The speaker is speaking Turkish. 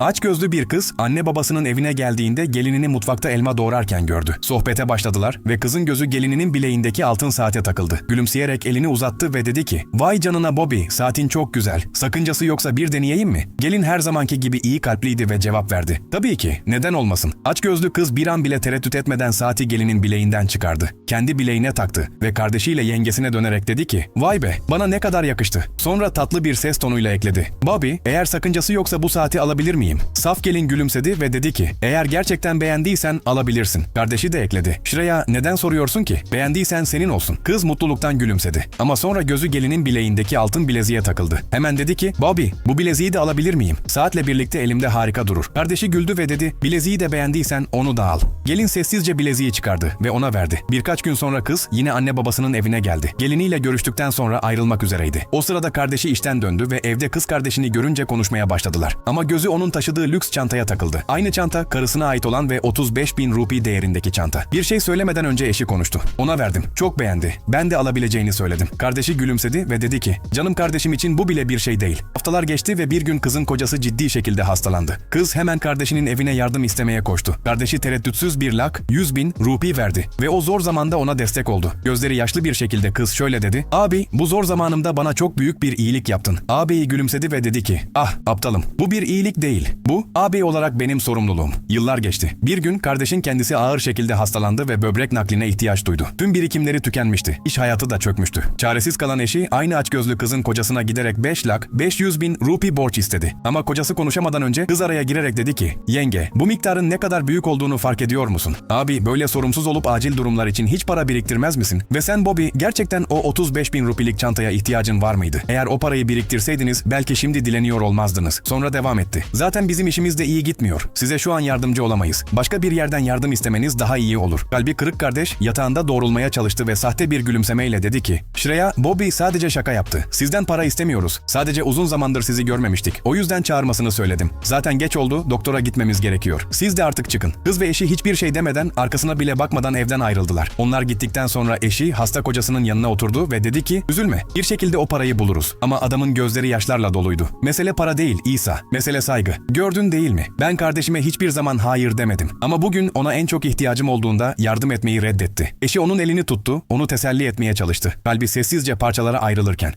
Aç gözlü bir kız anne babasının evine geldiğinde gelinini mutfakta elma doğrarken gördü. Sohbete başladılar ve kızın gözü gelininin bileğindeki altın saate takıldı. Gülümseyerek elini uzattı ve dedi ki ''Vay canına Bobby saatin çok güzel. Sakıncası yoksa bir deneyeyim mi?'' Gelin her zamanki gibi iyi kalpliydi ve cevap verdi. ''Tabii ki neden olmasın?'' Aç gözlü kız bir an bile tereddüt etmeden saati gelinin bileğinden çıkardı. Kendi bileğine taktı ve kardeşiyle yengesine dönerek dedi ki ''Vay be bana ne kadar yakıştı.'' Sonra tatlı bir ses tonuyla ekledi. ''Bobby eğer sakıncası yoksa bu saati alabilir miyim?'' Saf gelin gülümsedi ve dedi ki ''Eğer gerçekten beğendiysen alabilirsin.'' Kardeşi de ekledi. ''Şireya neden soruyorsun ki? Beğendiysen senin olsun.'' Kız mutluluktan gülümsedi. Ama sonra gözü gelinin bileğindeki altın bileziğe takıldı. Hemen dedi ki ''Bobby bu bileziği de alabilir miyim? Saatle birlikte elimde harika durur.'' Kardeşi güldü ve dedi ''Bileziği de beğendiysen onu da al.'' Gelin sessizce bileziği çıkardı ve ona verdi. Birkaç gün sonra kız yine anne babasının evine geldi. Geliniyle görüştükten sonra ayrılmak üzereydi. O sırada kardeşi işten döndü ve evde kız kardeşini görünce konuşmaya başladılar. Ama gözü onun taşıdığı lüks çantaya takıldı. Aynı çanta karısına ait olan ve 35 bin rupi değerindeki çanta. Bir şey söylemeden önce eşi konuştu. Ona verdim. Çok beğendi. Ben de alabileceğini söyledim. Kardeşi gülümsedi ve dedi ki canım kardeşim için bu bile bir şey değil. Haftalar geçti ve bir gün kızın kocası ciddi şekilde hastalandı. Kız hemen kardeşinin evine yardım istemeye koştu. Kardeşi tereddütsüz bir lak 100 bin rupi verdi ve o zor zamanda ona destek oldu. Gözleri yaşlı bir şekilde kız şöyle dedi. Abi bu zor zamanımda bana çok büyük bir iyilik yaptın. Ağabeyi gülümsedi ve dedi ki ah aptalım bu bir iyilik değil. Bu ağabey olarak benim sorumluluğum. Yıllar geçti. Bir gün kardeşin kendisi ağır şekilde hastalandı ve böbrek nakline ihtiyaç duydu. Tüm birikimleri tükenmişti. İş hayatı da çökmüştü. Çaresiz kalan eşi aynı açgözlü kızın kocasına giderek 5 lak 500 bin rupi borç istedi. Ama kocası konuşamadan önce kız araya girerek dedi ki yenge bu miktarın ne kadar büyük olduğunu fark ediyor musun? Abi böyle sorumsuz olup acil durumlar için hiç para biriktirmez misin? Ve sen Bobby gerçekten o 35 bin rupilik çantaya ihtiyacın var mıydı? Eğer o parayı biriktirseydiniz belki şimdi dileniyor olmazdınız. Sonra devam etti. Zaten bizim işimiz de iyi gitmiyor. Size şu an yardımcı olamayız. Başka bir yerden yardım istemeniz daha iyi olur. Kalbi kırık kardeş yatağında doğrulmaya çalıştı ve sahte bir gülümsemeyle dedi ki Şireya, Bobby sadece şaka yaptı. Sizden para istemiyoruz. Sadece uzun zamandır sizi görmemiştik. O yüzden çağırmasını söyledim. Zaten geç oldu, doktora gitmemiz gerekiyor. Siz de artık çıkın. Kız ve eşi hiçbir şey demeden, arkasına bile bakmadan evden ayrıldılar. Onlar gittikten sonra eşi hasta kocasının yanına oturdu ve dedi ki üzülme. Bir şekilde o parayı buluruz. Ama adamın gözleri yaşlarla doluydu. Mesele para değil İsa. Mesele saygı. Gördün değil mi? Ben kardeşime hiçbir zaman hayır demedim. Ama bugün ona en çok ihtiyacım olduğunda yardım etmeyi reddetti. Eşi onun elini tuttu, onu teselli etmeye çalıştı. Kalbi sessizce parçalara ayrılırken.